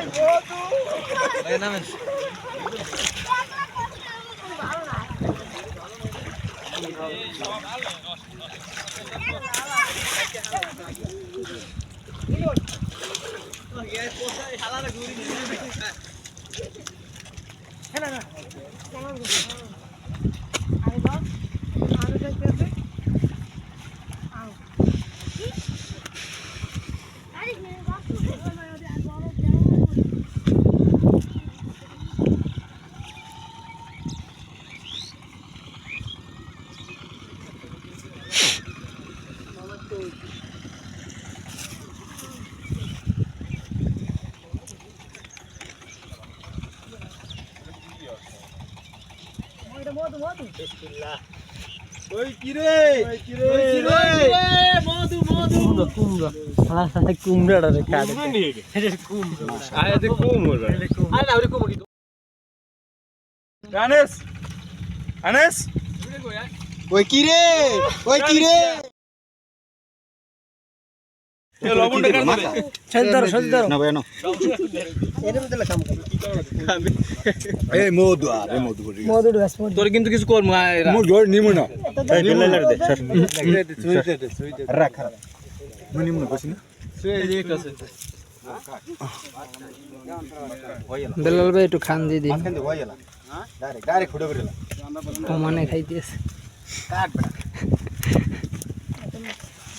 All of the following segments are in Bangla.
আয় না। আনেস আনেস ওই কি রে ওই কি তোর কিন্তু কিছু কর নিমু না। রাখ রাখ। না কইছি না। বেলাল ভাই একটু খান দিয়ে দিন। কমানে খাইতেছে কাট বেটা খা খাই বড়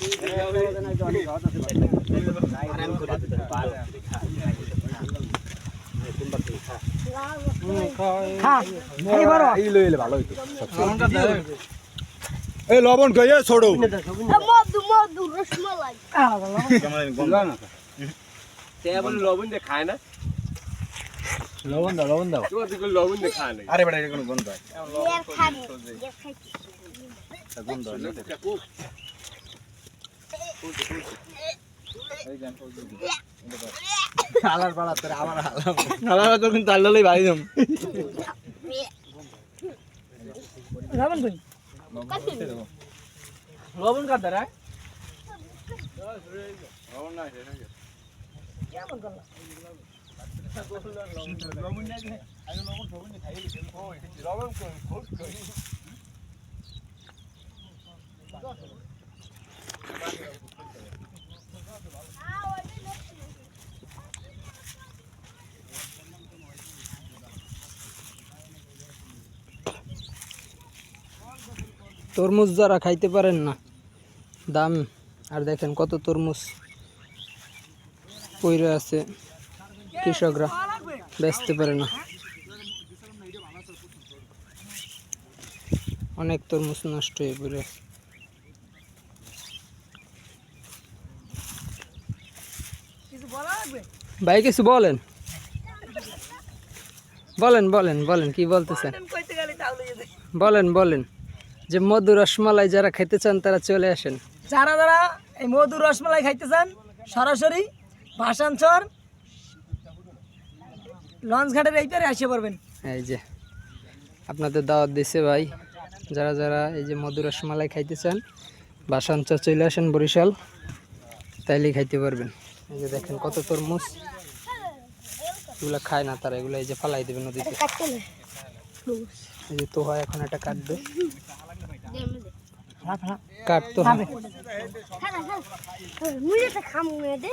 এই লবণ কইয়া ছোড়ো লবণ দিয়ে খায় না লবণ দাও লবণ দাও লবণ দিয়ে খায় না আরে বেটা কোনো গন্ধ হয় গন্ধ হালার পাড়া তোর আমার হালা খালা তো কিন্তু তাল্লালেই ভাই যাম লবণ কই লবণ কাট দাঁড়া তরমুজ যারা খাইতে পারেন না, দাম, আর দেখেন কত তরমুজ পইরে আছে, কৃষকরা বেচতে পারে না। অনেক তরমুজ নষ্ট হয়ে পড়ে। ভাই, কিছু বলেন? বলেন বলেন বলেন, কি বলতেছেন? বলেন বলেন। যে মধু রসমালাই যারা খেতে চান তারা চলে আসেন। যারা যারা এই মধু রসমালাই খাইতে চান সরাসরি ভাসানচর লঞ্চ ঘাটের এই পারে আসে পড়বেন। এই যে আপনাদের দাওয়াত দিছে ভাই। যারা যারা এই যে মধু রসমালাই খাইতে চান বাসাঞ্চর চলে আসেন বরিশাল তাইলে খাইতে পারবেন। এই যে দেখেন কত তরমুজ। এগুলো খায় না তারা এগুলো এই যে ফালাই দেবে নদীতে। এই যে তো হয় এখন একটা কাটবে। কাট তো হয় খা মুই এটা খামু দে